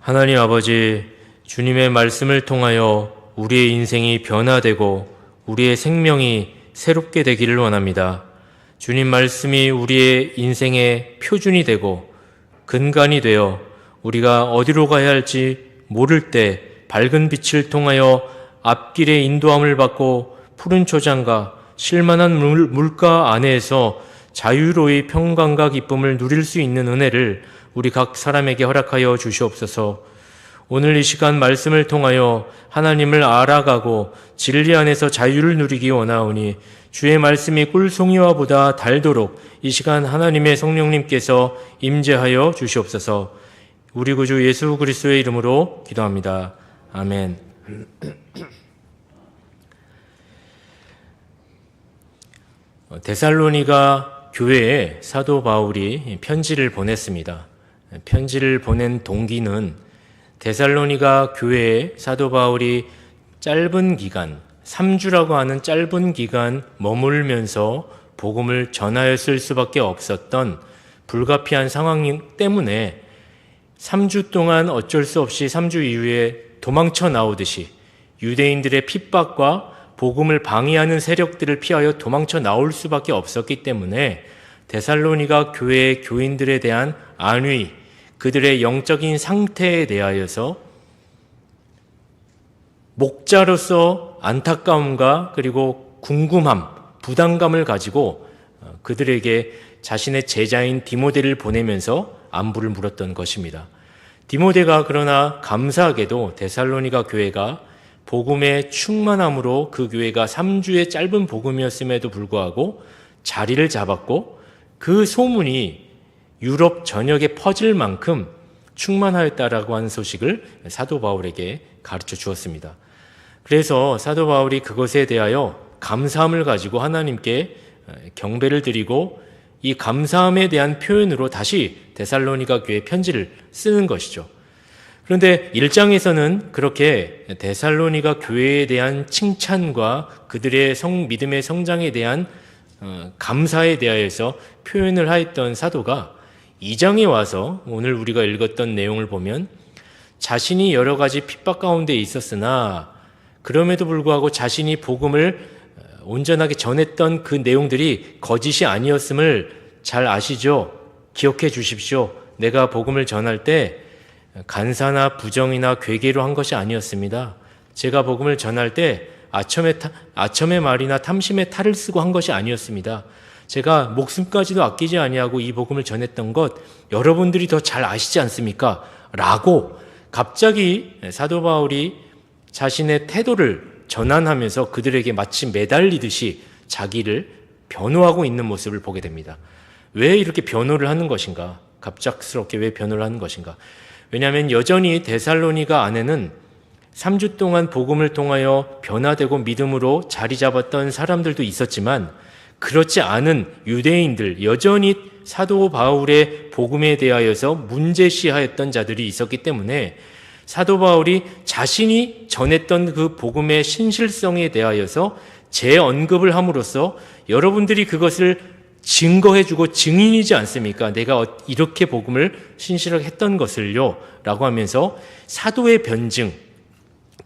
하나님 아버지, 주님의 말씀을 통하여 우리의 인생이 변화되고 우리의 생명이 새롭게 되기를 원합니다. 주님 말씀이 우리의 인생의 표준이 되고 근간이 되어 우리가 어디로 가야 할지 모를 때 밝은 빛을 통하여 앞길의 인도함을 받고 푸른 초장과 실만한 물, 물가 안에서 자유로이 평강과 기쁨을 누릴 수 있는 은혜를 우리 각 사람에게 허락하여 주시옵소서. 오늘 이 시간 말씀을 통하여 하나님을 알아가고 진리 안에서 자유를 누리기 원하오니 주의 말씀이 꿀송이와 보다 달도록 이 시간 하나님의 성령님께서 임재하여 주시옵소서. 우리 구주 예수 그리스도의 이름으로 기도합니다. 아멘. 어, 데살로니가 교회에 사도 바울이 편지를 보냈습니다. 편지를 보낸 동기는 데살로니가 교회에 사도 바울이 짧은 기간, 3주라고 하는 짧은 기간 머물면서 복음을 전하였을 수밖에 없었던 불가피한 상황 때문에 3주 동안 어쩔 수 없이 3주 이후에 도망쳐 나오듯이 유대인들의 핍박과 복음을 방해하는 세력들을 피하여 도망쳐 나올 수밖에 없었기 때문에 데살로니가 교회의 교인들에 대한 안위, 그들의 영적인 상태에 대하여서 목자로서 안타까움과 그리고 궁금함, 부담감을 가지고 어, 그들에게 자신의 제자인 디모데를 보내면서 안부를 물었던 것입니다. 디모데가 그러나 감사하게도 데살로니가 교회가 복음의 충만함으로 그 교회가 3주의 짧은 복음이었음에도 불구하고 자리를 잡았고 그 소문이 유럽 전역에 퍼질 만큼 충만하였다라고 하는 소식을 사도 바울에게 가르쳐 주었습니다. 그래서 사도 바울이 그것에 대하여 감사함을 가지고 하나님께 경배를 드리고 이 감사함에 대한 표현으로 다시 데살로니가 교회 편지를 쓰는 것이죠. 그런데 1장에서는 그렇게 데살로니가 교회에 대한 칭찬과 그들의 성, 믿음의 성장에 대한 어, 감사에 대하여서 표현을 하였던 사도가 2장에 와서 오늘 우리가 읽었던 내용을 보면 자신이 여러 가지 핍박 가운데 있었으나 그럼에도 불구하고 자신이 복음을 어, 온전하게 전했던 그 내용들이 거짓이 아니었음을 잘 아시죠? 기억해 주십시오. 내가 복음을 전할 때 간사나 부정이나 괴계로 한 것이 아니었습니다. 제가 복음을 전할 때 아첨의, 아첨의 말이나 탐심의 탈을 쓰고 한 것이 아니었습니다. 제가 목숨까지도 아끼지 아니하고 이 복음을 전했던 것 여러분들이 더 잘 아시지 않습니까? 라고 갑자기 사도 바울이 자신의 태도를 전환하면서 그들에게 마치 매달리듯이 자기를 변호하고 있는 모습을 보게 됩니다. 왜 이렇게 변호를 하는 것인가? 갑작스럽게 왜 변호를 하는 것인가? 왜냐하면 여전히 데살로니가 안에는 3주 동안 복음을 통하여 변화되고 믿음으로 자리 잡았던 사람들도 있었지만 그렇지 않은 유대인들, 여전히 사도 바울의 복음에 대하여서 문제시하였던 자들이 있었기 때문에 사도 바울이 자신이 전했던 그 복음의 신실성에 대하여서 재언급을 함으로써 여러분들이 그것을 증거해주고 증인이지 않습니까? 내가 어, 이렇게 복음을 신실하게 했던 것을요. 라고 하면서 사도의 변증,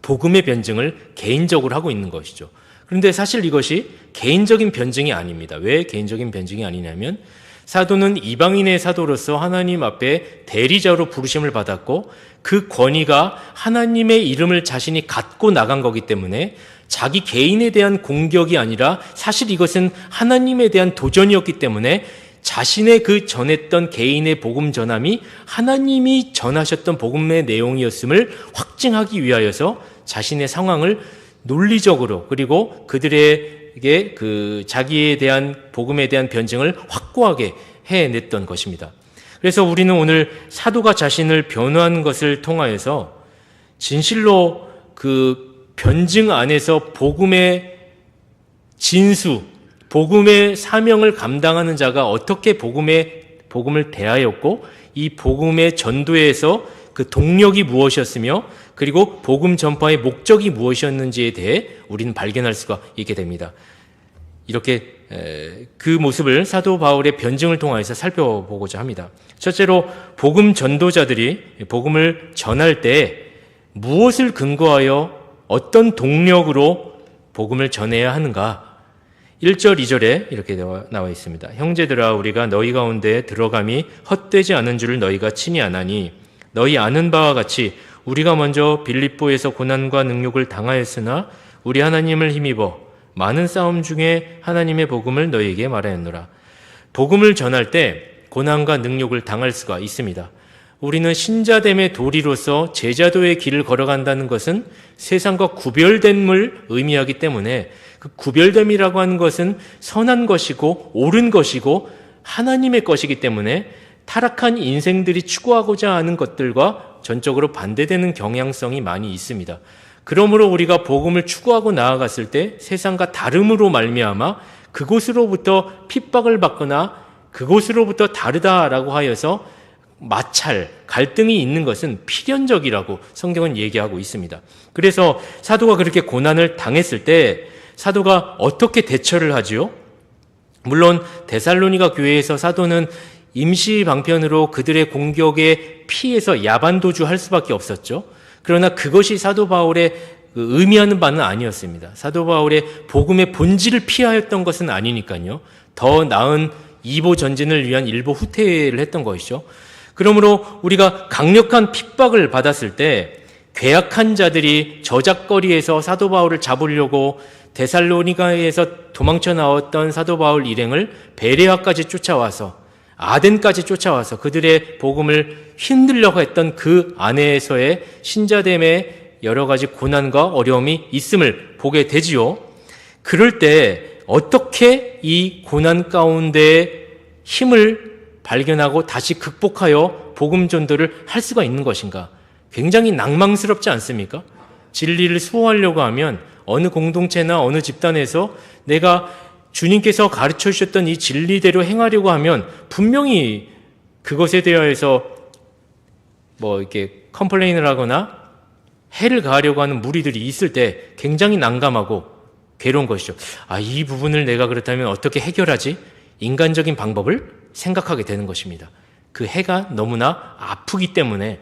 복음의 변증을 개인적으로 하고 있는 것이죠. 그런데 사실 이것이 개인적인 변증이 아닙니다. 왜 개인적인 변증이 아니냐면 사도는 이방인의 사도로서 하나님 앞에 대리자로 부르심을 받았고 그 권위가 하나님의 이름을 자신이 갖고 나간 거기 때문에 자기 개인에 대한 공격이 아니라 사실 이것은 하나님에 대한 도전이었기 때문에 자신의 그 전했던 개인의 복음 전함이 하나님이 전하셨던 복음의 내용이었음을 확증하기 위하여서 자신의 상황을 논리적으로 그리고 그들에게 그 자기에 대한 복음에 대한 변증을 확고하게 해냈던 것입니다. 그래서 우리는 오늘 사도가 자신을 변호하는 것을 통하여서 진실로 그 변증 안에서 복음의 진수, 복음의 사명을 감당하는 자가 어떻게 복음의 복음을 대하였고 이 복음의 전도에서 그 동력이 무엇이었으며 그리고 복음 전파의 목적이 무엇이었는지에 대해 우리는 발견할 수가 있게 됩니다. 이렇게 에, 그 모습을 사도 바울의 변증을 통하여서 살펴보고자 합니다. 첫째로 복음 전도자들이 복음을 전할 때 무엇을 근거하여 어떤 동력으로 복음을 전해야 하는가? 1절, 2절에 이렇게 나와- 있습니다. 형제들아, 우리가 너희 가운데 들어감이 헛되지 않은 줄을 너희가 친히 아나니, 너희 아는 바와 같이 우리가 먼저 빌립보에서 고난과 능욕을 당하였으나, 우리 하나님을 힘입어 많은 싸움 중에 하나님의 복음을 너희에게 말하였노라. 복음을 전할 때 고난과 능욕을 당할 수가 있습니다. 우리는 신자됨의 도리로서 제자도의 길을 걸어간다는 것은 세상과 구별됨을 의미하기 때문에 그 구별됨이라고 하는 것은 선한 것이고 옳은 것이고 하나님의 것이기 때문에 타락한 인생들이 추구하고자 하는 것들과 전적으로 반대되는 경향성이 많이 있습니다. 그러므로 우리가 복음을 추구하고 나아갔을 때 세상과 다름으로 말미암아 그곳으로부터 핍박을 받거나 그곳으로부터 다르다라고 하여서 마찰, 갈등이 있는 것은 필연적이라고 성경은 얘기하고 있습니다. 그래서 사도가 그렇게 고난을 당했을 때 사도가 어떻게 대처를 하지요? 물론 데살로니가 교회에서 사도는 임시 방편으로 그들의 공격에 피해서 야반도주 할 수밖에 없었죠. 그러나 그것이 사도 바울의 그 의미하는 바는 아니었습니다. 사도 바울의 복음의 본질을 피하였던 것은 아니니까요. 더 나은 이보 전진을 위한 일보 후퇴를 했던 것이죠. 그러므로 우리가 강력한 핍박을 받았을 때 괴악한 자들이 저작거리에서 사도 바울을 잡으려고 데살로니가에서 도망쳐 나왔던 사도 바울 일행을 베레아까지 쫓아와서 아덴까지 쫓아와서 그들의 복음을 흔들려고 했던 그 안에서의 신자됨의 여러 가지 고난과 어려움이 있음을 보게 되지요. 그럴 때 어떻게 이 고난 가운데 힘을 발견하고 다시 극복하여 복음 전도를 할 수가 있는 것인가? 굉장히 낭망스럽지 않습니까? 진리를 수호하려고 하면 어느 공동체나 어느 집단에서 내가 주님께서 가르쳐 주셨던 이 진리대로 행하려고 하면 분명히 그것에 대하여서 뭐 이렇게 컴플레인을 하거나 해를 가하려고 하는 무리들이 있을 때 굉장히 난감하고 괴로운 것이죠. 아, 이 부분을 내가 그렇다면 어떻게 해결하지? 인간적인 방법을 생각하게 되는 것입니다. 그 해가 너무나 아프기 때문에.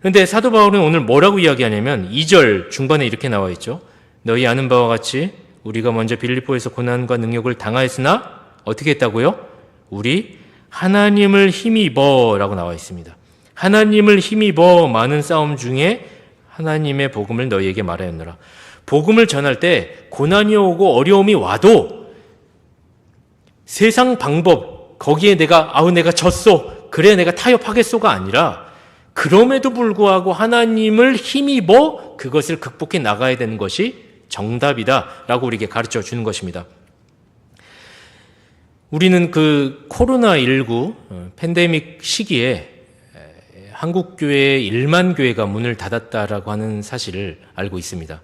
그런데 사도 바울은 오늘 뭐라고 이야기하냐면 2절 중반에 이렇게 나와 있죠. 너희 아는 바와 같이 우리가 먼저 빌립보에서 고난과 능력을 당하였으나 어떻게 했다고요? 우리 하나님을 힘입어라고 나와 있습니다. 하나님을 힘입어 많은 싸움 중에 하나님의 복음을 너희에게 말하였노라. 복음을 전할 때 고난이 오고 어려움이 와도 세상 방법 거기에 내가 아우 내가 졌어 그래 내가 타협하겠소가 아니라 그럼에도 불구하고 하나님을 힘입어 그것을 극복해 나가야 되는 것이 정답이다 라고 우리에게 가르쳐 주는 것입니다. 우리는 그 코로나19 어, 팬데믹 시기에 한국 교회 1만 교회가 문을 닫았다라고 하는 사실을 알고 있습니다.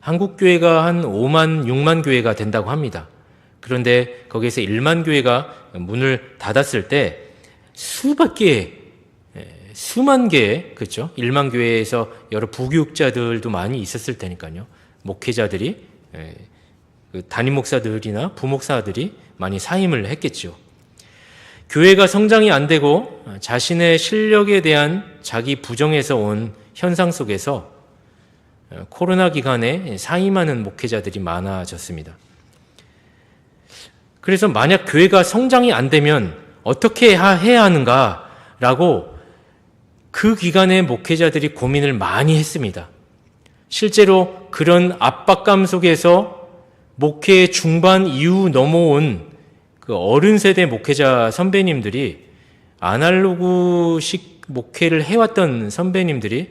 한국 교회가 한 5만, 6만 교회가 된다고 합니다. 그런데 거기에서 1만 교회가 문을 닫았을 때 수밖에 수만 개 그렇죠? 1만 교회에서 여러 부교육자들도 많이 있었을 테니까요. 목회자들이 그 담임 목사들이나 부목사들이 많이 사임을 했겠죠. 교회가 성장이 안 되고 자신의 실력에 대한 자기 부정에서 온 현상 속에서 코로나 기간에 사임하는 목회자들이 많아졌습니다. 그래서 만약 교회가 성장이 안 되면 어떻게 해야 하는가라고 그 기간에 목회자들이 고민을 많이 했습니다. 실제로 그런 압박감 속에서 목회 중반 이후 넘어온 그 어른 세대 목회자 선배님들이 아날로그식 목회를 해왔던 선배님들이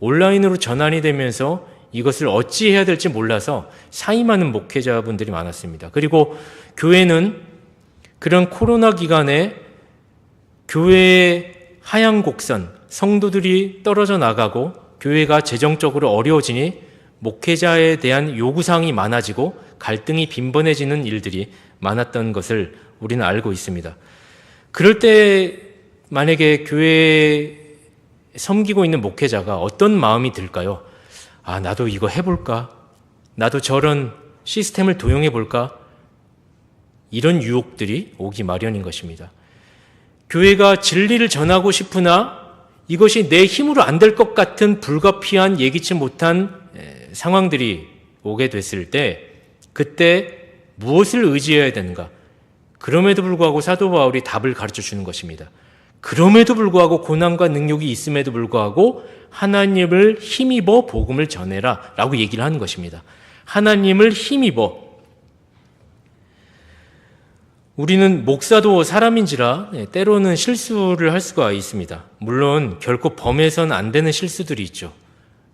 온라인으로 전환이 되면서 이것을 어찌 해야 될지 몰라서 사임하는 목회자분들이 많았습니다. 그리고 교회는 그런 코로나 기간에 교회의 하향 곡선, 성도들이 떨어져 나가고 교회가 재정적으로 어려워지니 목회자에 대한 요구사항이 많아지고 갈등이 빈번해지는 일들이 많았던 것을 우리는 알고 있습니다. 그럴 때 만약에 교회에 섬기고 있는 목회자가 어떤 마음이 들까요? 아, 나도 이거 해볼까? 나도 저런 시스템을 도용해 볼까? 이런 유혹들이 오기 마련인 것입니다. 교회가 진리를 전하고 싶으나 이것이 내 힘으로 안 될 것 같은 불가피한 예기치 못한 에, 상황들이 오게 됐을 때 그때 무엇을 의지해야 되는가? 그럼에도 불구하고 사도 바울이 답을 가르쳐 주는 것입니다. 그럼에도 불구하고 고난과 능력이 있음에도 불구하고 하나님을 힘입어 복음을 전해라 라고 얘기를 하는 것입니다. 하나님을 힘입어 우리는 목사도 사람인지라 네, 때로는 실수를 할 수가 있습니다. 물론 결코 범해선 안 되는 실수들이 있죠.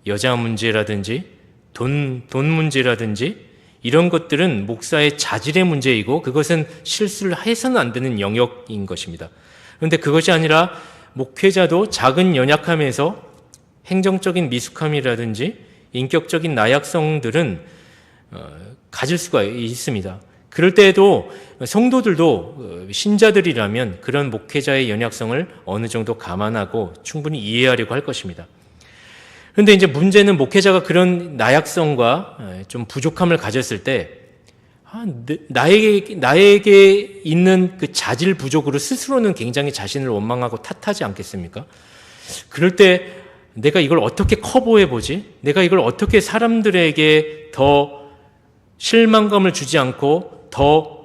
여자 문제라든지 돈, 돈 문제라든지 이런 것들은 목사의 자질의 문제이고 그것은 실수를 해서는 안 되는 영역인 것입니다. 그런데 그것이 아니라 목회자도 작은 연약함에서 행정적인 미숙함이라든지 인격적인 나약성들은 어, 가질 수가 있습니다. 그럴 때에도 성도들도 어, 신자들이라면 그런 목회자의 연약성을 어느 정도 감안하고 충분히 이해하려고 할 것입니다. 그런데 이제 문제는 목회자가 그런 나약성과 어, 좀 부족함을 가졌을 때 아, 나에게 나에게 있는 그 자질 부족으로 스스로는 굉장히 자신을 원망하고 탓하지 않겠습니까? 그럴 때 내가 이걸 어떻게 커버해 보지? 내가 이걸 어떻게 사람들에게 더 실망감을 주지 않고 더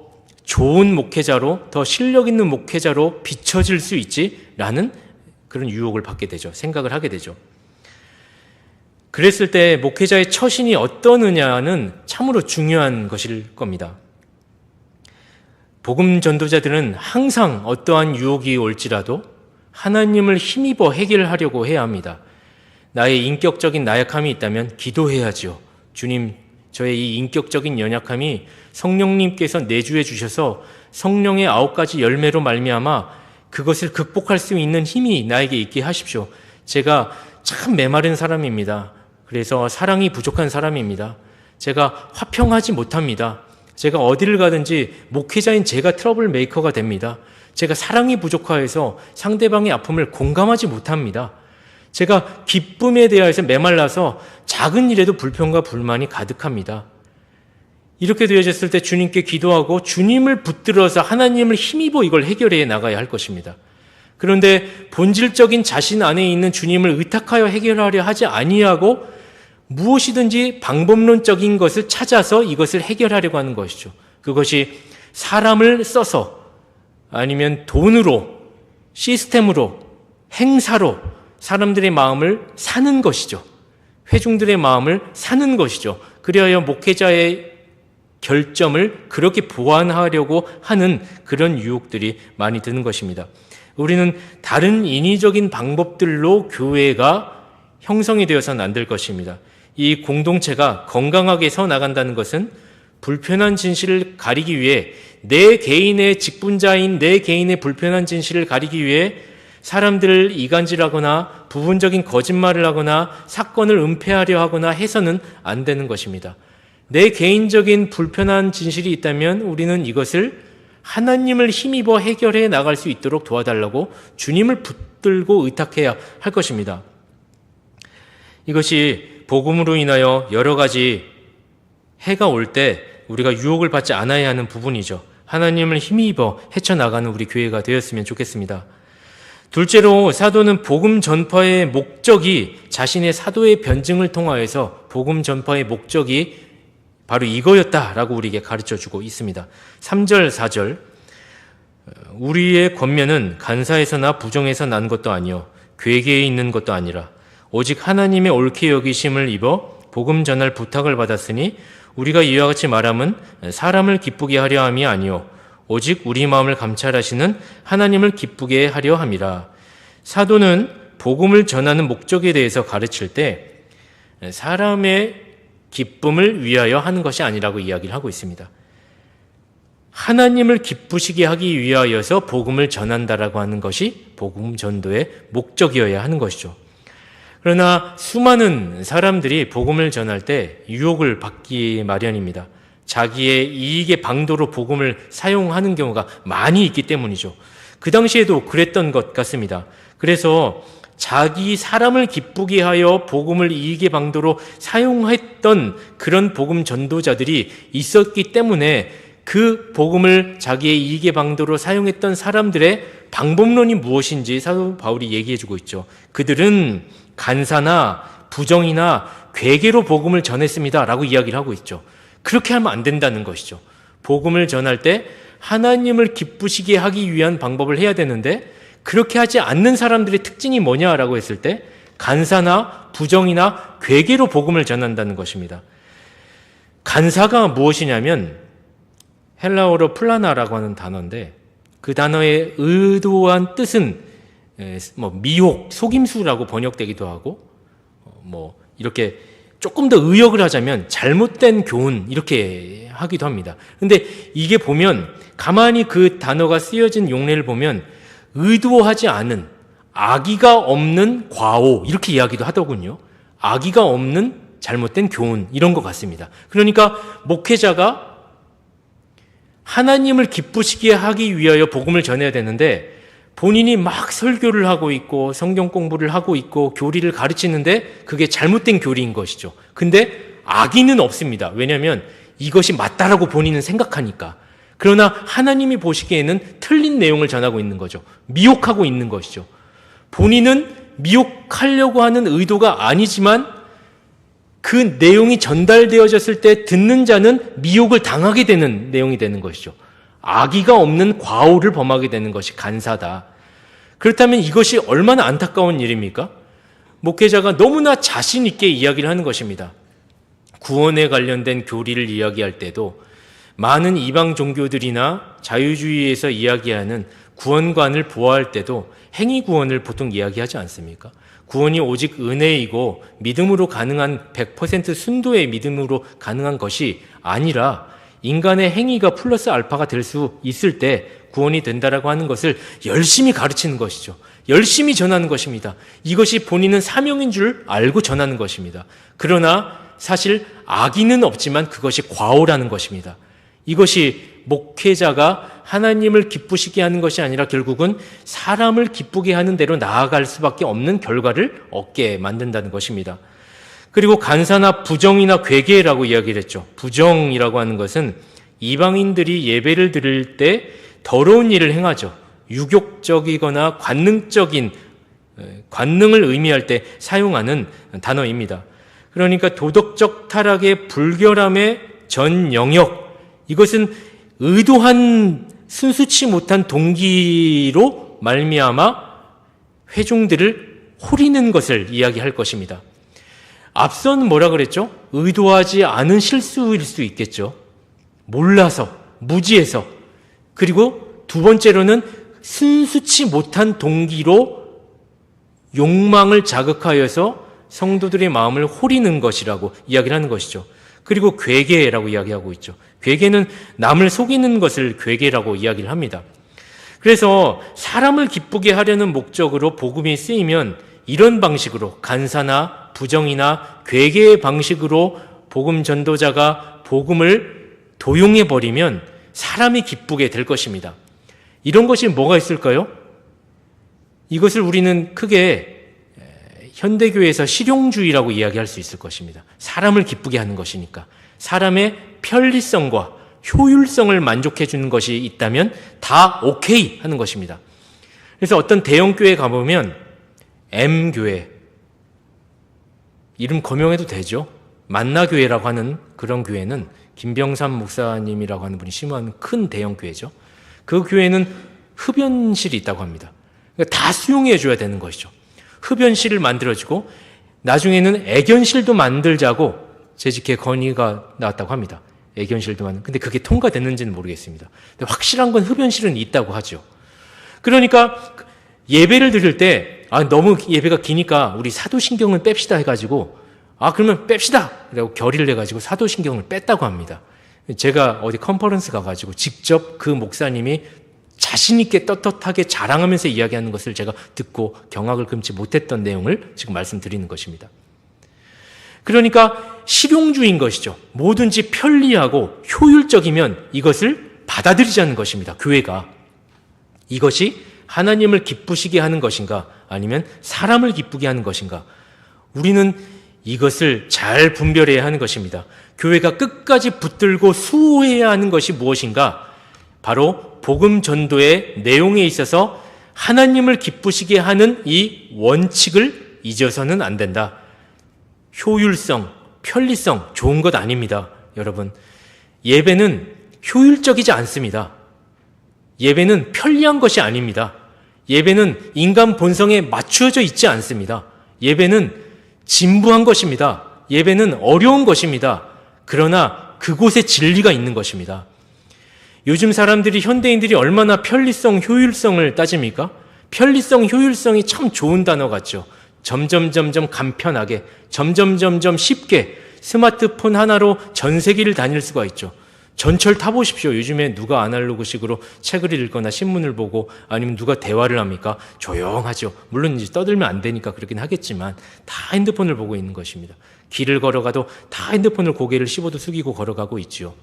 좋은 목회자로, 더 실력 있는 목회자로 비춰질 수 있지라는 그런 유혹을 받게 되죠. 생각을 하게 되죠. 그랬을 때 목회자의 처신이 어떠느냐는 참으로 중요한 것일 겁니다. 복음 전도자들은 항상 어떠한 유혹이 올지라도 하나님을 힘입어 해결하려고 해야 합니다. 나의 인격적인 나약함이 있다면 기도해야지요. 주님, 저의 이 인격적인 연약함이 성령님께서 내주해 주셔서 성령의 아홉 가지 열매로 말미암아 그것을 극복할 수 있는 힘이 나에게 있게 하십시오. 제가 참 메마른 사람입니다. 그래서 사랑이 부족한 사람입니다. 제가 화평하지 못합니다. 제가 어디를 가든지 목회자인 제가 트러블 메이커가 됩니다. 제가 사랑이 부족하여서 상대방의 아픔을 공감하지 못합니다. 제가 기쁨에 대해서 메말라서 작은 일에도 불평과 불만이 가득합니다. 이렇게 되어졌을 때 주님께 기도하고 주님을 붙들어서 하나님을 힘입어 이걸 해결해 나가야 할 것입니다. 그런데 본질적인 자신 안에 있는 주님을 의탁하여 해결하려 하지 아니하고 무엇이든지 방법론적인 것을 찾아서 이것을 해결하려고 하는 것이죠. 그것이 사람을 써서 아니면 돈으로 시스템으로 행사로 사람들의 마음을 사는 것이죠. 회중들의 마음을 사는 것이죠. 그리하여 목회자의 결점을 그렇게 보완하려고 하는 그런 유혹들이 많이 드는 것입니다. 우리는 다른 인위적인 방법들로 교회가 형성이 되어서는 안 될 것입니다. 이 공동체가 건강하게 서 나간다는 것은 불편한 진실을 가리기 위해 내 개인의 직분자인 내 개인의 불편한 진실을 가리기 위해 사람들을 이간질하거나 부분적인 거짓말을 하거나 사건을 은폐하려 하거나 해서는 안 되는 것입니다. 내 개인적인 불편한 진실이 있다면 우리는 이것을 하나님을 힘입어 해결해 나갈 수 있도록 도와달라고 주님을 붙들고 의탁해야 할 것입니다. 이것이 복음으로 인하여 여러 가지 해가 올 때 우리가 유혹을 받지 않아야 하는 부분이죠. 하나님을 힘입어 헤쳐나가는 우리 교회가 되었으면 좋겠습니다. 둘째로 사도는 복음 전파의 목적이 자신의 사도의 변증을 통하여서 복음 전파의 목적이 바로 이거였다라고 우리에게 가르쳐 주고 있습니다. 3절, 4절. 우리의 권면은 간사에서나 부정에서 난 것도 아니요 괴계에 있는 것도 아니라 오직 하나님의 옳게 여기심을 입어 복음 전할 부탁을 받았으니 우리가 이와 같이 말함은 사람을 기쁘게 하려 함이 아니요 오직 우리 마음을 감찰하시는 하나님을 기쁘게 하려 함이라. 사도는 복음을 전하는 목적에 대해서 가르칠 때 사람의 기쁨을 위하여 하는 것이 아니라고 이야기를 하고 있습니다. 하나님을 기쁘시게 하기 위하여서 복음을 전한다라고 하는 것이 복음 전도의 목적이어야 하는 것이죠. 그러나 수많은 사람들이 복음을 전할 때 유혹을 받기 마련입니다. 자기의 이익의 방도로 복음을 사용하는 경우가 많이 있기 때문이죠. 그 당시에도 그랬던 것 같습니다. 그래서 자기 사람을 기쁘게 하여 복음을 이익의 방도로 사용했던 그런 복음 전도자들이 있었기 때문에 그 복음을 자기의 이익의 방도로 사용했던 사람들의 방법론이 무엇인지 사도 바울이 얘기해 주고 있죠. 그들은 간사나 부정이나 괴계로 복음을 전했습니다. 라고 이야기를 하고 있죠. 그렇게 하면 안 된다는 것이죠. 복음을 전할 때 하나님을 기쁘시게 하기 위한 방법을 해야 되는데 그렇게 하지 않는 사람들의 특징이 뭐냐라고 했을 때 간사나 부정이나 괴계로 복음을 전한다는 것입니다. 간사가 무엇이냐면 헬라어로 플라나라고 하는 단어인데 그 단어의 의도한 뜻은 에, 뭐 미혹, 속임수라고 번역되기도 하고 어, 뭐 이렇게 조금 더 의역을 하자면 잘못된 교훈 이렇게 하기도 합니다. 근데 이게 보면 가만히 그 단어가 쓰여진 용례를 보면 의도하지 않은 악의가 없는 과오 이렇게 이야기도 하더군요. 악의가 없는 잘못된 교훈 이런 것 같습니다. 그러니까 목회자가 하나님을 기쁘시게 하기 위하여 복음을 전해야 되는데 본인이 막 설교를 하고 있고 성경 공부를 하고 있고 교리를 가르치는데 그게 잘못된 교리인 것이죠. 근데 악의는 없습니다. 왜냐하면 이것이 맞다라고 본인은 생각하니까. 그러나 하나님이 보시기에는 틀린 내용을 전하고 있는 거죠. 미혹하고 있는 것이죠. 본인은 미혹하려고 하는 의도가 아니지만 그 내용이 전달되어졌을 때 듣는 자는 미혹을 당하게 되는 내용이 되는 것이죠. 악의가 없는 과오를 범하게 되는 것이 간사다. 그렇다면 이것이 얼마나 안타까운 일입니까? 목회자가 너무나 자신 있게 이야기를 하는 것입니다. 구원에 관련된 교리를 이야기할 때도 많은 이방 종교들이나 자유주의에서 이야기하는 구원관을 보호할 때도 행위 구원을 보통 이야기하지 않습니까? 구원이 오직 은혜이고 믿음으로 가능한 100% 순도의 믿음으로 가능한 것이 아니라 인간의 행위가 플러스 알파가 될 수 있을 때 구원이 된다라고 하는 것을 열심히 가르치는 것이죠. 열심히 전하는 것입니다. 이것이 본인은 사명인 줄 알고 전하는 것입니다. 그러나 사실 악의는 없지만 그것이 과오라는 것입니다. 이것이 목회자가 하나님을 기쁘시게 하는 것이 아니라 결국은 사람을 기쁘게 하는 대로 나아갈 수밖에 없는 결과를 얻게 만든다는 것입니다. 그리고 간사나 부정이나 괴계라고 이야기를 했죠. 부정이라고 하는 것은 이방인들이 예배를 드릴 때 더러운 일을 행하죠. 유욕적이거나 관능적인 관능을 의미할 때 사용하는 단어입니다. 그러니까 도덕적 타락의 불결함의 전 영역 이것은 의도한 순수치 못한 동기로 말미암아 회중들을 호리는 것을 이야기할 것입니다. 앞선 뭐라 그랬죠? 의도하지 않은 실수일 수 있겠죠. 몰라서, 무지해서. 그리고 두 번째로는 순수치 못한 동기로 욕망을 자극하여서 성도들의 마음을 호리는 것이라고 이야기를 하는 것이죠. 그리고 괴계라고 이야기하고 있죠. 괴계는 남을 속이는 것을 괴계라고 이야기를 합니다. 그래서 사람을 기쁘게 하려는 목적으로 복음이 쓰이면 이런 방식으로 간사나 부정이나 괴계의 방식으로 복음 전도자가 복음을 도용해 버리면 사람이 기쁘게 될 것입니다. 이런 것이 뭐가 있을까요? 이것을 우리는 크게 현대교회에서 실용주의라고 이야기할 수 있을 것입니다. 사람을 기쁘게 하는 것이니까. 사람의 편리성과 효율성을 만족해 주는 것이 있다면 다 오케이 하는 것입니다. 그래서 어떤 대형교회 가보면 M교회, 이름 거명해도 되죠. 만나교회라고 하는 그런 교회는 김병삼 목사님이라고 하는 분이 심무하는 큰 대형 교회죠. 그 교회는 흡연실이 있다고 합니다. 그러니까 다 수용해 줘야 되는 것이죠. 흡연실을 만들어지고 나중에는 애견실도 만들자고 재직회 건의가 나왔다고 합니다. 애견실도 만 근데 그게 통과됐는지는 모르겠습니다. 확실한 건 흡연실은 있다고 하죠. 그러니까 예배를 드릴 때 아, 너무 예배가 기니까 우리 사도신경을 뺍시다 해가지고 아 그러면 뺍시다! 라고 결의를 해가지고 사도신경을 뺐다고 합니다. 제가 어디 컨퍼런스 가가지고 직접 그 목사님이 자신있게 떳떳하게 자랑하면서 이야기하는 것을 제가 듣고 경악을 금치 못했던 내용을 지금 말씀드리는 것입니다. 그러니까 실용주의인 것이죠. 뭐든지 편리하고 효율적이면 이것을 받아들이자는 것입니다. 교회가. 이것이 하나님을 기쁘시게 하는 것인가 아니면 사람을 기쁘게 하는 것인가 우리는 이것을 잘 분별해야 하는 것입니다. 교회가 끝까지 붙들고 수호해야 하는 것이 무엇인가? 바로 복음 전도의 내용에 있어서 하나님을 기쁘시게 하는 이 원칙을 잊어서는 안 된다. 효율성, 편리성 좋은 것 아닙니다. 여러분. 예배는 효율적이지 않습니다. 예배는 편리한 것이 아닙니다. 예배는 인간 본성에 맞추어져 있지 않습니다. 예배는 진부한 것입니다. 예배는 어려운 것입니다. 그러나 그곳에 진리가 있는 것입니다. 요즘 사람들이 현대인들이 얼마나 편리성, 효율성을 따집니까? 편리성, 효율성이 참 좋은 단어 같죠. 점점 점점 간편하게, 점점 점점 쉽게 스마트폰 하나로 전 세계를 다닐 수가 있죠. 전철 타보십시오. 요즘에 누가 아날로그식으로 책을 읽거나 신문을 보고 아니면 누가 대화를 합니까? 조용하죠. 물론 이제 떠들면 안 되니까 그렇긴 하겠지만 다 핸드폰을 보고 있는 것입니다. 길을 걸어가도 다 핸드폰을 고개를 15도 숙이고 걸어가고 있지요.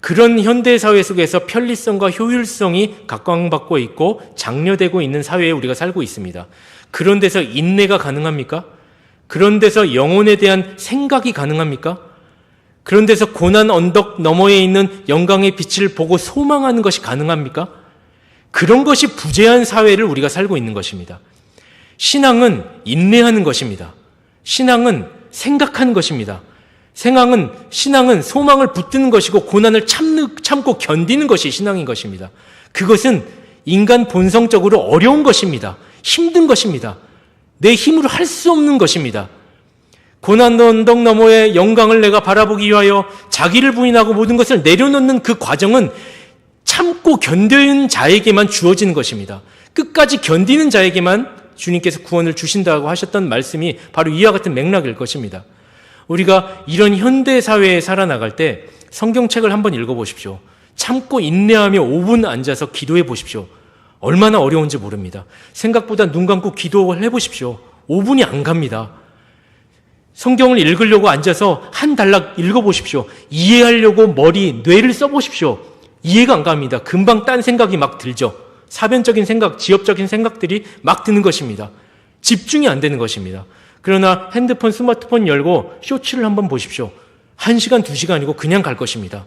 그런 현대 사회 속에서 편리성과 효율성이 각광받고 있고 장려되고 있는 사회에 우리가 살고 있습니다. 그런 데서 인내가 가능합니까? 그런 데서 영혼에 대한 생각이 가능합니까? 그런 데서 고난 언덕 너머에 있는 영광의 빛을 보고 소망하는 것이 가능합니까? 그런 것이 부재한 사회를 우리가 살고 있는 것입니다. 신앙은 인내하는 것입니다. 신앙은 생각하는 것입니다. 생각은 신앙은 소망을 붙드는 것이고 고난을 참는, 참고 견디는 것이 신앙인 것입니다. 그것은 인간 본성적으로 어려운 것입니다. 힘든 것입니다. 내 힘으로 할 수 없는 것입니다. 고난 언덕 너머의 영광을 내가 바라보기 위하여 자기를 부인하고 모든 것을 내려놓는 그 과정은 참고 견디는 자에게만 주어지는 것입니다. 끝까지 견디는 자에게만 주님께서 구원을 주신다고 하셨던 말씀이 바로 이와 같은 맥락일 것입니다. 우리가 이런 현대 사회에 살아나갈 때 성경책을 한번 읽어보십시오. 참고 인내하며 5분 앉아서 기도해 보십시오. 얼마나 어려운지 모릅니다. 생각보다 눈 감고 기도를 해 보십시오. 5분이 안 갑니다. 성경을 읽으려고 앉아서 한 단락 읽어보십시오. 이해하려고 머리, 뇌를 써보십시오. 이해가 안 갑니다. 금방 딴 생각이 막 들죠. 사변적인 생각, 지엽적인 생각들이 막 드는 것입니다. 집중이 안 되는 것입니다. 그러나 핸드폰, 스마트폰 열고 쇼츠를 한번 보십시오. 한 시간, 두 시간이고 그냥 갈 것입니다.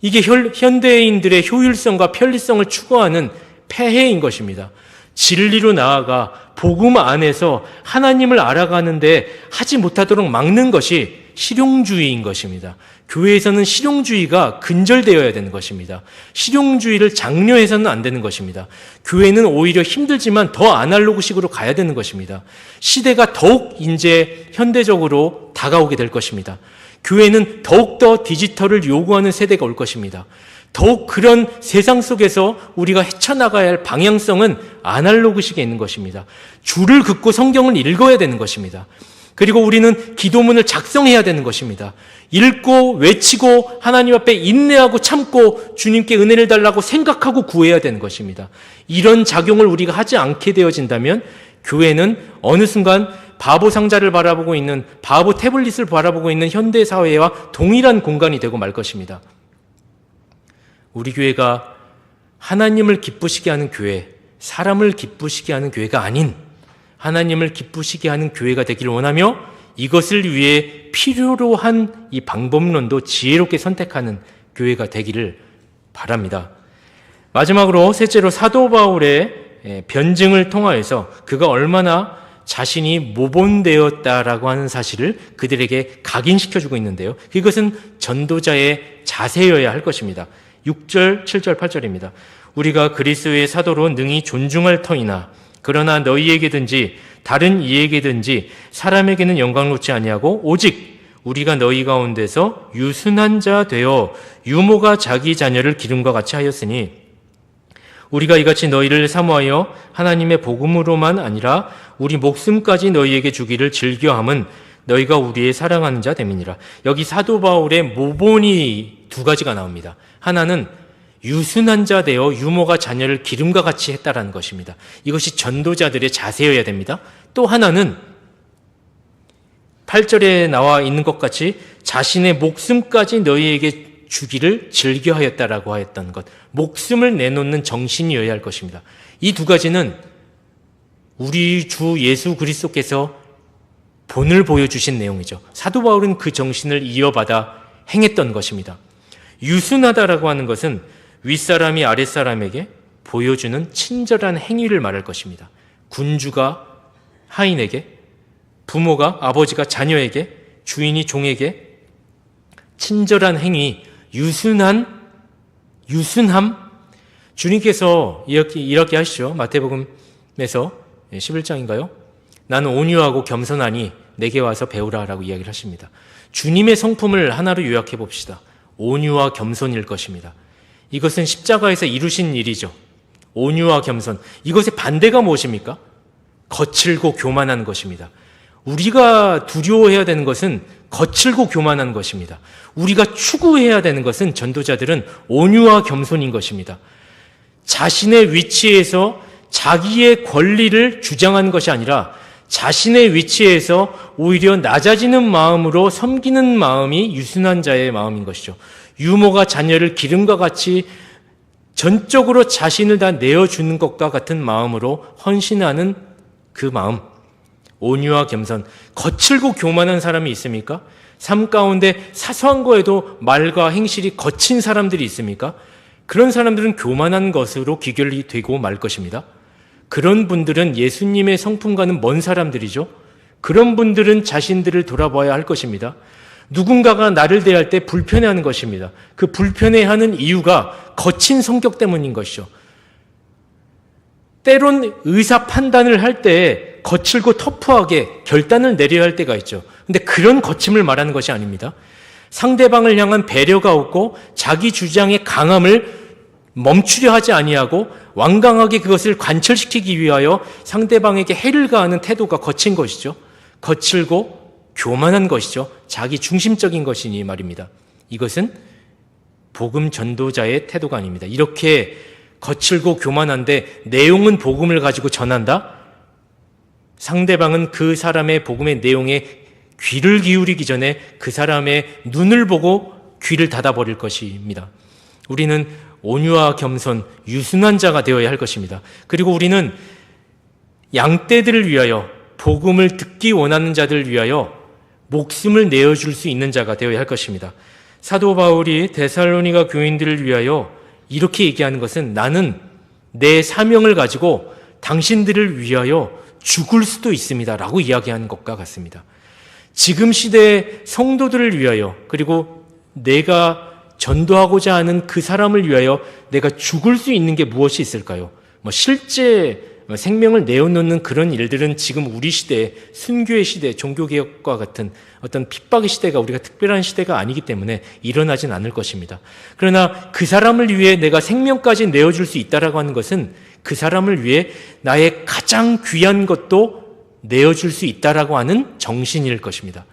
이게 현대인들의 효율성과 편리성을 추구하는 폐해인 것입니다. 진리로 나아가 복음 안에서 하나님을 알아가는데 하지 못하도록 막는 것이 실용주의인 것입니다. 교회에서는 실용주의가 근절되어야 되는 것입니다. 실용주의를 장려해서는 안 되는 것입니다. 교회는 오히려 힘들지만 더 아날로그식으로 가야 되는 것입니다. 시대가 더욱 이제 현대적으로 다가오게 될 것입니다. 교회는 더욱더 디지털을 요구하는 세대가 올 것입니다. 더욱 그런 세상 속에서 우리가 헤쳐나가야 할 방향성은 아날로그식에 있는 것입니다. 줄을 긋고 성경을 읽어야 되는 것입니다. 그리고 우리는 기도문을 작성해야 되는 것입니다. 읽고 외치고 하나님 앞에 인내하고 참고 주님께 은혜를 달라고 생각하고 구해야 되는 것입니다. 이런 작용을 우리가 하지 않게 되어진다면 교회는 어느 순간 바보 상자를 바라보고 있는 바보 태블릿을 바라보고 있는 현대 사회와 동일한 공간이 되고 말 것입니다. 우리 교회가 하나님을 기쁘시게 하는 교회, 사람을 기쁘시게 하는 교회가 아닌 하나님을 기쁘시게 하는 교회가 되기를 원하며 이것을 위해 필요로 한 이 방법론도 지혜롭게 선택하는 교회가 되기를 바랍니다. 마지막으로 셋째로 사도 바울의 예, 변증을 통하여서 그가 얼마나 자신이 모본되었다라고 하는 사실을 그들에게 각인시켜주고 있는데요. 이것은 전도자의 자세여야 할 것입니다. 6절, 7절, 8절입니다. 우리가 그리스도의 사도로 능히 존중할 터이나 그러나 너희에게든지 다른 이에게든지 사람에게는 영광 놓지 아니하고 오직 우리가 너희 가운데서 유순한 자 되어 유모가 자기 자녀를 기름과 같이 하였으니 우리가 이같이 너희를 사모하여 하나님의 복음으로만 아니라 우리 목숨까지 너희에게 주기를 즐겨함은 너희가 우리의 사랑하는 자 됨이니라. 여기 사도 바울의 모본이 두 가지가 나옵니다. 하나는 유순한 자 되어 유모가 자녀를 기름과 같이 했다라는 것입니다. 이것이 전도자들의 자세여야 됩니다. 또 하나는 8절에 나와 있는 것 같이 자신의 목숨까지 너희에게 주기를 즐겨하였다라고 하였던 것. 목숨을 내놓는 정신이어야 할 것입니다. 이 두 가지는 우리 주 예수 그리스도께서 본을 보여주신 내용이죠. 사도 바울은 그 정신을 이어받아 행했던 것입니다. 유순하다라고 하는 것은 윗사람이 아랫사람에게 보여주는 친절한 행위를 말할 것입니다. 군주가 하인에게, 부모가 아버지가 자녀에게, 주인이 종에게 친절한 행위, 유순한, 유순함, 주님께서 이렇게, 이렇게 하시죠. 마태복음에서 11장인가요? 나는 온유하고 겸손하니 내게 와서 배우라 라고 이야기를 하십니다. 주님의 성품을 하나로 요약해 봅시다. 온유와 겸손일 것입니다. 이것은 십자가에서 이루신 일이죠. 온유와 겸손. 이것의 반대가 무엇입니까? 거칠고 교만한 것입니다. 우리가 두려워해야 되는 것은 거칠고 교만한 것입니다. 우리가 추구해야 되는 것은 전도자들은 온유와 겸손인 것입니다. 자신의 위치에서 자기의 권리를 주장하는 것이 아니라 자신의 위치에서 오히려 낮아지는 마음으로 섬기는 마음이 유순한 자의 마음인 것이죠. 유모가 자녀를 기름과 같이 전적으로 자신을 다 내어주는 것과 같은 마음으로 헌신하는 그 마음. 온유와 겸손. 거칠고 교만한 사람이 있습니까? 삶 가운데 사소한 거에도 말과 행실이 거친 사람들이 있습니까? 그런 사람들은 교만한 것으로 기결이 되고 말 것입니다. 그런 분들은 예수님의 성품과는 먼 사람들이죠. 그런 분들은 자신들을 돌아봐야 할 것입니다. 누군가가 나를 대할 때 불편해하는 것입니다. 그 불편해하는 이유가 거친 성격 때문인 것이죠. 때론 의사 판단을 할 때 거칠고 터프하게 결단을 내려야 할 때가 있죠. 근데 그런 거침을 말하는 것이 아닙니다. 상대방을 향한 배려가 없고 자기 주장의 강함을 멈추려 하지 아니하고 완강하게 그것을 관철시키기 위하여 상대방에게 해를 가하는 태도가 거친 것이죠. 거칠고 교만한 것이죠. 자기 중심적인 것이니 말입니다. 이것은 복음 전도자의 태도가 아닙니다. 이렇게 거칠고 교만한데 내용은 복음을 가지고 전한다? 상대방은 그 사람의 복음의 내용에 귀를 기울이기 전에 그 사람의 눈을 보고 귀를 닫아버릴 것입니다. 우리는 온유와 겸손, 유순한 자가 되어야 할 것입니다. 그리고 우리는 양떼들을 위하여 복음을 듣기 원하는 자들을 위하여 목숨을 내어줄 수 있는 자가 되어야 할 것입니다. 사도 바울이 데살로니가 교인들을 위하여 이렇게 얘기하는 것은 나는 내 사명을 가지고 당신들을 위하여 죽을 수도 있습니다. 라고 이야기하는 것과 같습니다. 지금 시대의 성도들을 위하여 그리고 내가 전도하고자 하는 그 사람을 위하여 내가 죽을 수 있는 게 무엇이 있을까요? 뭐 실제 생명을 내어놓는 그런 일들은 지금 우리 시대, 순교의 시대, 종교개혁과 같은 어떤 핍박의 시대가 우리가 특별한 시대가 아니기 때문에 일어나진 않을 것입니다. 그러나 그 사람을 위해 내가 생명까지 내어줄 수 있다라고 하는 것은 그 사람을 위해 나의 가장 귀한 것도 내어줄 수 있다라고 하는 정신일 것입니다.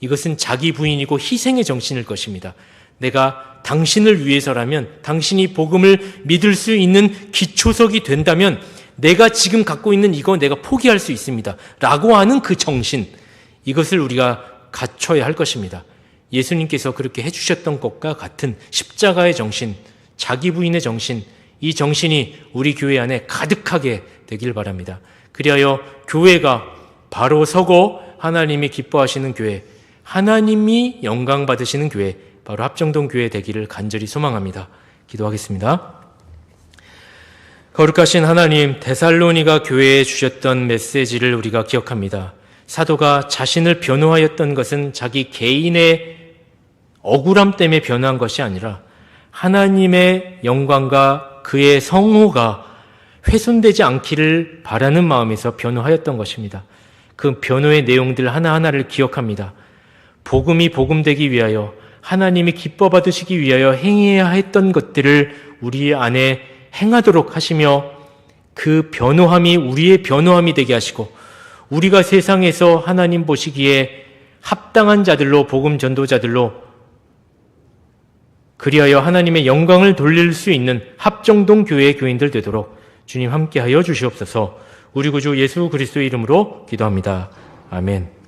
이것은 자기 부인이고 희생의 정신일 것입니다. 내가 당신을 위해서라면 당신이 복음을 믿을 수 있는 기초석이 된다면 내가 지금 갖고 있는 이거 내가 포기할 수 있습니다. 라고 하는 그 정신, 이것을 우리가 갖춰야 할 것입니다. 예수님께서 그렇게 해주셨던 것과 같은 십자가의 정신, 자기 부인의 정신, 이 정신이 우리 교회 안에 가득하게 되길 바랍니다. 그리하여 교회가 바로 서고 하나님이 기뻐하시는 교회, 하나님이 영광 받으시는 교회, 바로 합정동 교회 되기를 간절히 소망합니다. 기도하겠습니다. 거룩하신 하나님, 데살로니가 교회에 주셨던 메시지를 우리가 기억합니다. 사도가 자신을 변호하였던 것은 자기 개인의 억울함 때문에 변호한 것이 아니라 하나님의 영광과 그의 성호가 훼손되지 않기를 바라는 마음에서 변호하였던 것입니다. 그 변호의 내용들 하나하나를 기억합니다. 복음이 복음되기 위하여 하나님이 기뻐 받으시기 위하여 행해야 했던 것들을 우리 안에 행하도록 하시며 그 변호함이 우리의 변호함이 되게 하시고 우리가 세상에서 하나님 보시기에 합당한 자들로 복음 전도자들로 그리하여 하나님의 영광을 돌릴 수 있는 합정동 교회 교인들 되도록 주님 함께하여 주시옵소서. 우리 구주 예수 그리스도의 이름으로 기도합니다. 아멘.